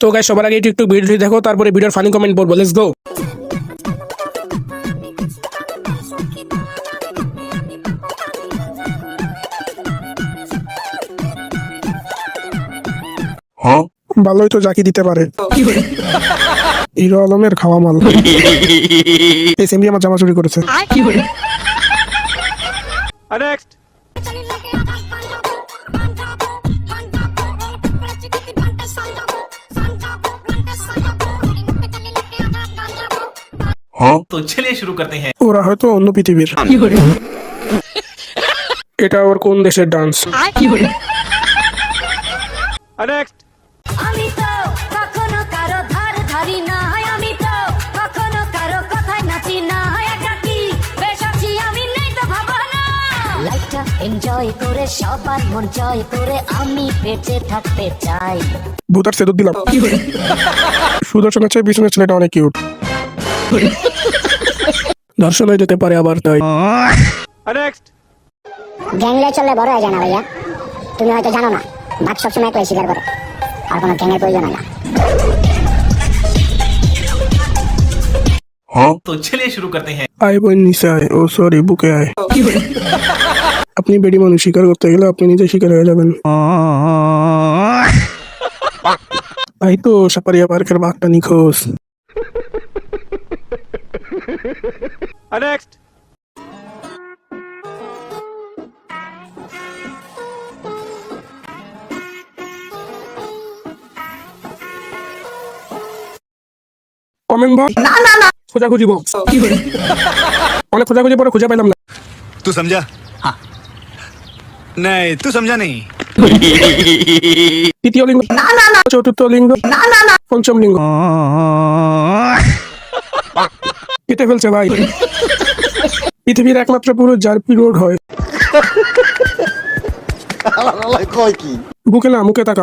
তো গাই সবার আগে একটু একটু ভিডিওটি দেখো তারপরে ভিডিওর ফানি কমেন্ট বলব। লেটস গো ভালোই তো জাকি দিতে পারে। হিরো আলমের খাওয়া মাল। এই সেমরি আমার জামা চুরি করেছে। হ্যাঁ তো চলিয়ে শুরু করতে হ্যাঁ ওরা হয়তো অন্য পৃথিবীর এটা আবার কোন দেশের ডান্স নেক্সট আমি তো কখনো কারও ধার ধারি না আমি তো কখনো কারও কথায় নাচি না কি আমি নেই তো ভাবো না লাইফটা এনজয় করে সবার মন জয় করে আমি বেঁচে থাকতে চাই। ভূতার সেতু দিলাম। সুদর্শনের চেয়ে ছেলেটা অনেক কিউট दर्शन ही देते पर्यावरण तो नेक्स्ट गैंगले चले बोर है जाना भैया तुम यहाँ तो जानो ना बात सबसे मैं कोई शिकार करे और कोनो गैंगले कोई जाना हाँ तो चलिए शुरू करते हैं आई बोल निशा है ओ सॉरी बुके आए अपनी बेटी मानो शिकार करते गए अपने नीचे शिकार हो जाए भाई तो सपरिया पार कर बात निखोस কমেন্ট বক্স না না না খোঁজাখুঁজি বক্স অনেক খোঁজাখুঁজি পরে খুঁজে পেলাম না तू समझा हाँ नहीं तू समझा नहीं তৃতীয় লিঙ্গ না না না চতুর্থ লিঙ্গ না না না পঞ্চম লিঙ্গ কেটে ফেলছে ভাই। পৃথিবীর একমাত্র পুরুষ যার পিরিয়ড হয়। বুকে না মুখে তাকা